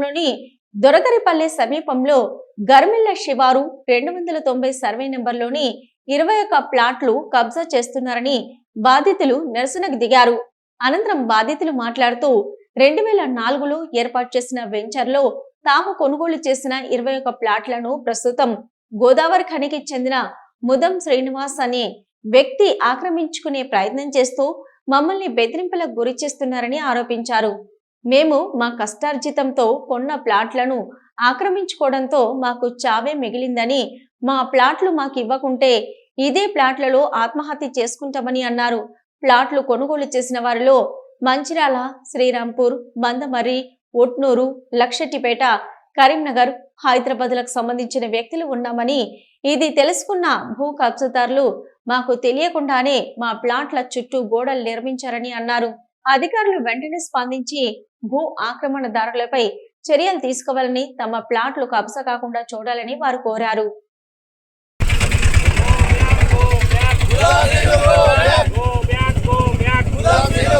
లోని దొరకరిపల్లె సమీపంలో గర్మిల్ల శివారు రెండు వందల తొంభై సర్వే నెంబర్లోని ఇరవై ఒక్క ప్లాట్లు కబ్జా చేస్తున్నారని బాధితులు నిరసనకు దిగారు. అనంతరం బాధితులు మాట్లాడుతూ రెండు వేల నాలుగులో ఏర్పాటు చేసిన వెంచర్లో తాము కొనుగోలు చేసిన ఇరవై ఒక్క ప్లాట్లను ప్రస్తుతం గోదావరి ఖనికి చెందిన ముదం శ్రీనివాస్ అనే వ్యక్తి ఆక్రమించుకునే ప్రయత్నం చేస్తూ మమ్మల్ని బెదిరింపులకు గురి చేస్తున్నారని ఆరోపించారు. మేము మా కష్టార్జితంతో కొన్న ప్లాట్లను ఆక్రమించుకోవడంతో మాకు చావే మిగిలిందని మా ప్లాట్లు మాకు ఇవ్వకుంటే ఇదే ప్లాట్లలో ఆత్మహత్య చేసుకుంటామని అన్నారు. ప్లాట్లు కొనుగోలు చేసిన వారిలో మంచిర్యాల శ్రీరాంపూర్ బందమర్రి ఒట్నూరు లక్షటిపేట కరీంనగర్ హైదరాబాద్లకు సంబంధించిన వ్యక్తులు ఉన్నామని ఇది తెలుసుకున్న భూ కబ్జదారులు మాకు తెలియకుండానే మా ప్లాట్ల చుట్టూ గోడలు నిర్మించారని అన్నారు. అధికారులు వెంటనే స్పందించి భూ ఆక్రమణదారులపై చర్యలు తీసుకోవాలని తమ ప్లాట్లు కబ్జా కాకుండా చూడాలని వారు కోరారు. మా plot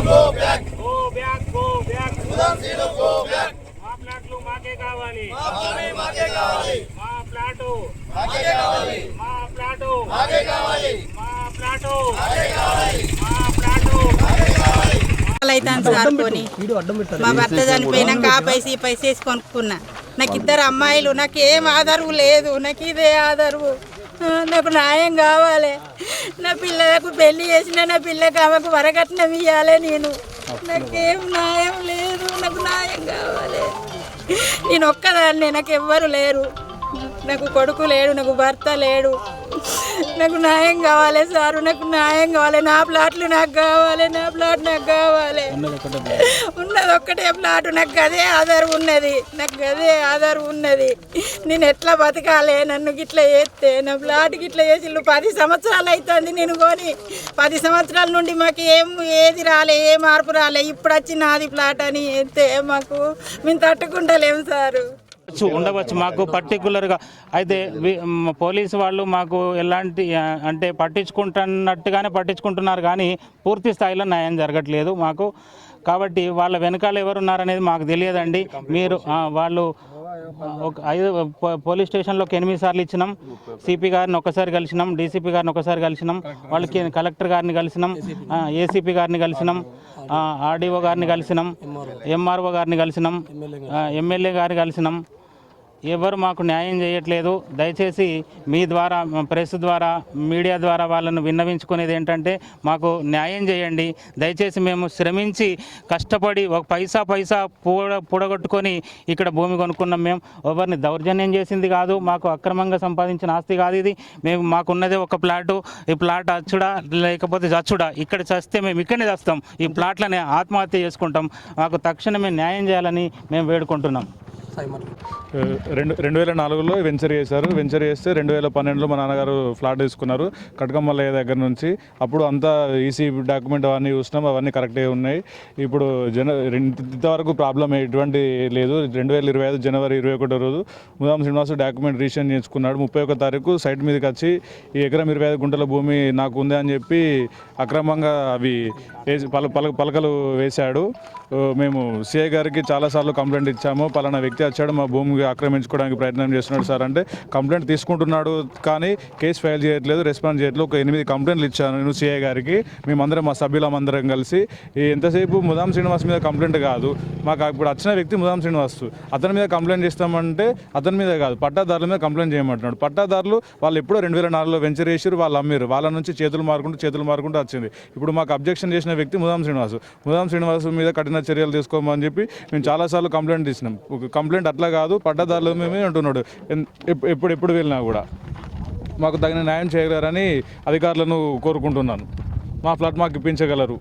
go back. Go back, go back. మా ప్లాట్లు మాకే కావాలి మా ప్లాటు మా ప్లాటు మా ప్లాటు మా ప్లాటు అవుతాను సార్ కొని మా భర్త చనిపోయినాక ఆ పైస ఈ పైస వేసి కొనుక్కున్నా నాకు ఇద్దరు అమ్మాయిలు నాకు ఏం ఆధారం లేదు నాకు ఇదే ఆధారము. ఆ, నాకు న్యాయం కావాలి. నా పిల్లలకు పెళ్ళి చేసిన నా పిల్లకి ఆమెకు వరకట్నం ఇవ్వాలి నేను. నాకేం న్యాయం లేదు నాకు న్యాయం కావాలి. నేను ఒక్కదాన్ని నాకు ఎవ్వరు లేరు. నాకు కొడుకు లేడు నాకు భర్త లేడు. నాకు న్యాయం కావాలి సారు నాకు న్యాయం కావాలి. నా ప్లాట్లు నాకు కావాలి నా ప్లాట్ నాకు కావాలి. ఉన్నది ఒక్కటే ప్లాట్ నాకు అదే ఆధార్ ఉన్నది నాకు అదే ఆధార్ ఉన్నది. నేను ఎట్లా బతకాలి? నన్ను గిట్లా చేస్తే నా ప్లాట్ గిట్లా చేసి పది సంవత్సరాలు అవుతుంది నేను కొని. పది సంవత్సరాల నుండి మాకు ఏం ఏది రాలే ఏ మార్పు రాలే. ఇప్పుడు వచ్చి నాది ప్లాట్ అని చేస్తే మాకు మేము తట్టుకుంటలేము సారు. ఉండవచ్చు ఉండవచ్చు. మాకు పర్టికులర్గా అయితే పోలీసు వాళ్ళు మాకు ఎలాంటి అంటే పట్టించుకుంటున్నట్టుగానే పట్టించుకుంటున్నారు కానీ పూర్తి స్థాయిలో న్యాయం జరగట్లేదు మాకు. కాబట్టి వాళ్ళ వెనకాల ఎవరున్నారనేది మాకు తెలియదండి. మీరు వాళ్ళు ఒక ఐదు పోలీస్ స్టేషన్లోకి ఎనిమిది సార్లు ఇచ్చినాం. సిపి గారిని ఒకసారి కలిసినాం డీసీపీ గారిని ఒకసారి కలిసినాం. వాళ్ళకి కలెక్టర్ గారిని కలిసినాం ఏసీపీ గారిని కలిసినాం ఆర్డీఓ గారిని కలిసినాం ఎంఆర్ఓ గారిని కలిసినాం ఎమ్మెల్యే గారిని కలిసినాం. ఎవరు మాకు న్యాయం చేయట్లేదు. దయచేసి మీ ద్వారా ప్రెస్ ద్వారా మీడియా ద్వారా వాళ్ళను విన్నవించుకునేది ఏంటంటే మాకు న్యాయం చేయండి. దయచేసి మేము శ్రమించి కష్టపడి ఒక పైసా పైసా పూడ పూడగొట్టుకొని ఇక్కడ భూమి కొనుక్కున్నాం మేము. ఎవరిని దౌర్జన్యం చేసింది కాదు మాకు అక్రమంగా సంపాదించిన ఆస్తి కాదు ఇది. మేము మాకున్నదే ఒక ప్లాటు. ఈ ప్లాట్ అచ్చుడా లేకపోతే చచ్చుడా ఇక్కడ చస్తే మేము ఇక్కడనే చస్తాం. ఈ ప్లాట్లని ఆత్మహత్య చేసుకుంటాం. మాకు తక్షణమే న్యాయం చేయాలని మేము వేడుకుంటున్నాం. రెండు రెండు వేల నాలుగులో వెంచర్ చేశారు. వెంచర్ చేస్తే రెండు వేల పన్నెండులో మా నాన్నగారు ఫ్లాట్ తీసుకున్నారు. కటకమల్లయ్య దగ్గర నుంచి. అప్పుడు అంతా ఈసీ డాక్యుమెంట్ అవన్నీ చూసినాం. అవన్నీ కరెక్ట్గా ఉన్నాయి. ఇప్పుడు జన రెండు- ఇంతవరకు ప్రాబ్లం ఎటువంటి లేదు. రెండు వేల ఇరవై ఐదు జనవరి ఇరవై ఒకటో రోజు ముదాం శ్రీనివాస్ డాక్యుమెంట్ రిజిస్ట్రేషన్ చేసుకున్నాడు. ముప్పై ఒక తారీఖు సైట్ మీదకి వచ్చి ఈ ఎకరం ఇరవై ఐదు గుంటల భూమి నాకు ఉంది అని చెప్పి అక్రమంగా అవి వేసి పల పల పలకలు వేశాడు. మేము సిఏ గారికి చాలాసార్లు కంప్లైంట్ ఇచ్చాము. పలానా వ్యక్తి వచ్చాడు మా భూమికి ఆక్రమించుకోవడానికి ప్రయత్నం చేస్తున్నాడు సార్. అంటే కంప్లైంట్ తీసుకుంటున్నాడు కానీ కేసు ఫైల్ చేయట్లేదు రెస్పాన్స్ చేయట్లేదు. ఒక ఎనిమిది కంప్లైంట్లు ఇచ్చాను నేను సిఐ గారికి. మేమందరం మా సభ్యులమందరం కలిసి ఈ ఎంతసేపు ముదాం శ్రీనివాస్ మీద కంప్లైంట్ కాదు. మాకు ఇప్పుడు వచ్చిన వ్యక్తి ముదాం శ్రీనివాస్. అతని మీద కంప్లైంట్ చేస్తామంటే అతని మీద కాదు పట్టాదారుల మీద కంప్లైంట్ చేయమంటున్నాడు. పట్టాదారులు వాళ్ళు ఎప్పుడో రెండు వేల నాలుగులో వెంచర్ చేసారు వాళ్ళు అమ్మారు వాళ్ళ నుంచి చేతులు మారుకుంటూ చేతులు మారుకుంటూ వచ్చింది. ఇప్పుడు మాకు అబ్జెక్షన్ చేసిన వ్యక్తి ముదాం శ్రీనివాస్. ముదాం శ్రీనివాస్ మీద కఠిన చర్యలు తీసుకోమని చెప్పి మేము చాలాసార్లు కంప్లైంట్ ఇచ్చినాం ఒక కంప్లైంట్ అట్లా కాదు పట్టాదారుల మేమే ఉంటున్నాడు. ఎప్పుడు ఎప్పుడు వెళ్ళినా కూడా. మాకు తగిన న్యాయం చేయగలరని అధికారులను కోరుకుంటున్నాను. మా ఫ్లాట్ మాకు ఇప్పించగలరు.